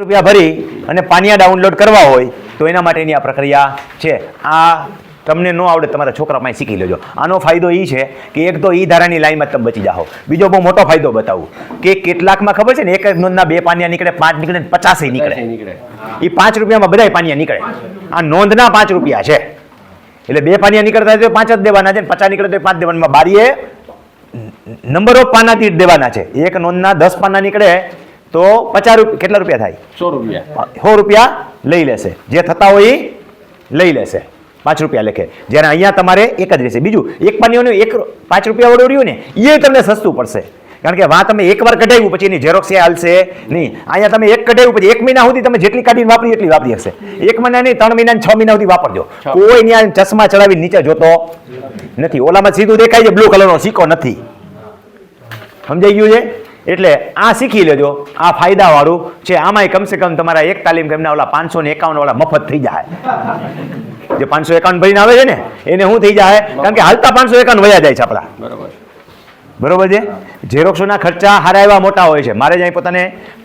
રૂપિયા ભરી અને પાનિયા ડાઉનલોડ કરવા હોય તો એના માટેની આ પ્રક્રિયા છે. આ તમને ન આવડે તમારા છોકરા શીખી લેજો. આનો ફાયદો એ છે કે એક તો ઈ ધારાની લાઈનમાં તમે બચી જાઓ. બીજો બહુ મોટો ફાયદો બતાવું કે કેટલાકમાં ખબર છે ને એક એક નોંધના બે પાનિયા નીકળે પાંચ નીકળે પચાસે નીકળે. નીકળે. એ પાંચ રૂપિયામાં બધાય પાનિયા નીકળે. આ નોંધના પાંચ રૂપિયા છે. એટલે બે પાનિયા નીકળતા તો પાંચ જ દેવાના છે ને પચાસ નીકળે તો પાંચ દેવાના. બારીએ નંબર ઓફ પાનાથી જ દેવાના છે. એક નોંધના દસ પાના નીકળે તો પચાસ રૂપિયા કેટલા રૂપિયા થાય? સો રૂપિયા. સો રૂપિયા લઈ લેશે. જે થતા હોય એ લઈ લેશે. પાંચ રૂપિયા લેખે. જ્યારે અહીંયા તમારે એક જ રહેશે. બીજું એક પાનીઓનું એક પાંચ રૂપિયા વાળું રહ્યું ને એ તમને સસ્તું પડશે. કારણ કે વા તમે એકવાર કઢાવ્યું પછી એની ઝેરોક્સ હાલશે નહીં. અહીંયા તમે એક કઢાવ્યું પછી એક મહિના સુધી તમે જેટલી કાઢીને વાપરી એટલી વાપરી હશે. એક મહિના નહીં ત્રણ મહિના છ મહિના સુધી વાપરજો. કોઈ ત્યાં ચશ્મા ચડાવી નીચે જોતો નથી. ઓલામાં સીધું દેખાય છે બ્લુ કલરનો સિક્કો નથી. સમજાઈ ગયું છે? એટલે આ શીખી લેજો. આ ફાયદાવાળું છે. આમાંય કમસે કમ તમારા એક તાલીમ કેમના ઓલા પાંચસો ને એકાવન વાળા મફત થઈ જાય. જે પાંચસો એકાવન ભરીને આવે છે ને એને શું થઈ જાય? કારણ કે હાલતા પાંચસો એકાવન વયા જાય છે આપણા. બરોબર. બરોબર છે? ઝેરોક્ષોના ખર્ચા હારા એવા મોટા હોય છે. મારે જ અહીં પોતાને